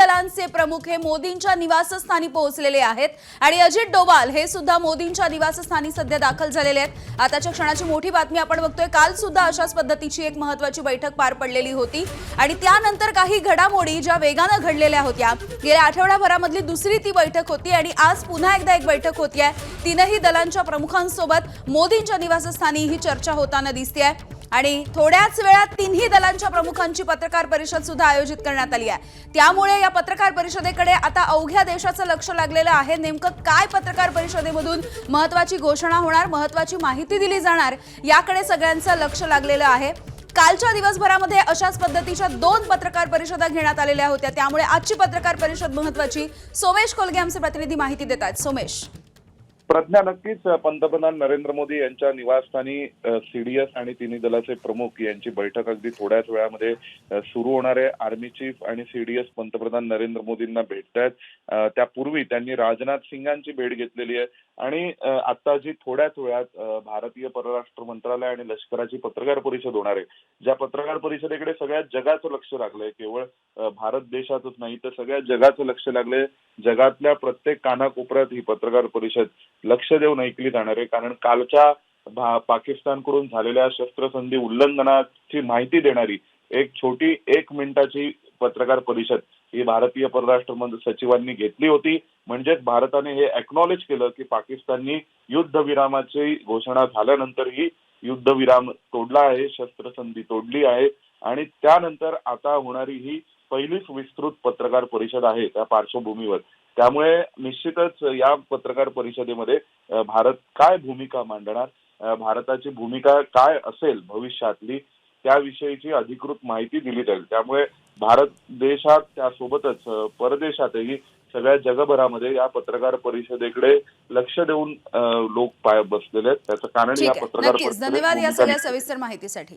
दलांचे प्रमुख हे मोदींच्या निवासस्थानी पोहोचलेले आहेत. आणि अजित डोवाल हे सुद्धा मोदींच्या निवासस्थानी सध्या दाखल झालेले आहेत. आताच्या क्षणाची मोठी बातमी आपण बघतोय. काल सुद्धा अशाच पद्धतीची एक महत्वाची बैठक पार पडलेली होती. आणि त्यानंतर काही घडामोडी ज्या वेगानं घडलेल्या होत्या गेल्या आठवड्याभरामधली दुसरी ती बैठक होती आणि आज पुन्हा एकदा एक बैठक होती आहे तीनही दलांच्या प्रमुखांसोबत मोदींच्या निवासस्थानी ही चर्चा होताना दिसतेय. आणि थोड्याच वेळात तिन्ही दलांच्या प्रमुखांची पत्रकार परिषद सुद्धा आयोजित करण्यात आली आहे. त्यामुळे या पत्रकार परिषदेकडे आता अवघ्या देशाचं लक्ष लागलेलं आहे. नेमकं काय पत्रकार परिषदेमधून महत्वाची घोषणा होणार महत्वाची माहिती दिली जाणार याकडे सगळ्यांचं लक्ष लागलेलं आहे. कालच्या दिवसभरामध्ये अशाच पद्धतीच्या दोन पत्रकार परिषदा घेण्यात आलेल्या होत्या. त्यामुळे आजची पत्रकार परिषद महत्वाची सोमेश कोलगे आमचे प्रतिनिधी माहिती देत आहेत. सोमेश. प्रज्ञा नक्कीच पंतप्रधान नरेंद्र मोदी यांच्या निवासस्थानी सीडीएस आणि तिन्ही दलाचे प्रमुख यांची बैठक अगदी थोड्याच वेळामध्ये सुरू होणार आहे. आर्मी चीफ आणि सीडीएस पंतप्रधान नरेंद्र मोदींना भेटतायत त्यापूर्वी त्यांनी राजनाथ सिंगांची भेट घेतलेली आहे. आणि आता जी थोड्याच वेळात भारतीय परराष्ट्र मंत्रालय आणि लष्कराची पत्रकार परिषद होणार आहे ज्या पत्रकार परिषदेकडे सगळ्या जगाचं लक्ष लागलंय. केवळ भारत देशातच नाही तर सगळ्या जगाचं लक्ष लागलंय. जगातल्या प्रत्येक कानाकोपऱ्यात ही पत्रकार परिषद लक्ष देऊन ऐकली जाणार आहे. कारण कालच्या पाकिस्तानकडून झालेल्या शस्त्रसंधी उल्लंघनाची माहिती देणारी एक छोटी एक मिनिटाची पत्रकार परिषद ही भारतीय परराष्ट्र मंत्री सचिवांनी घेतली होती. म्हणजेच भारताने हे एक्नॉलेज केलं की पाकिस्ताननी युद्धविरामाची घोषणा झाल्यानंतरही युद्धविराम तोडला आहे शस्त्रसंधी तोडली आहे. आणि त्यानंतर आता होणारी ही पहिलीच विस्तृत पत्रकार परिषद आहे त्या पार्श्वभूमीवर. त्यामुळे निश्चितच या पत्रकार परिषदेमध्ये भारत काय भूमिका मांडणार? भारताची भूमिका काय असेल भविष्यातली? त्याविषयीची अधिकृत माहिती दिली जाईल. त्यामुळे भारत देशात त्यासोबतच परदेशातही सगळ्या जगभरामध्ये या पत्रकार परिषदेकडे लक्ष देऊन लोक पाय बसलेले आहेत. त्याचं कारण या पत्रकार धन्यवाद या सगळ्या सविस्तर माहितीसाठी.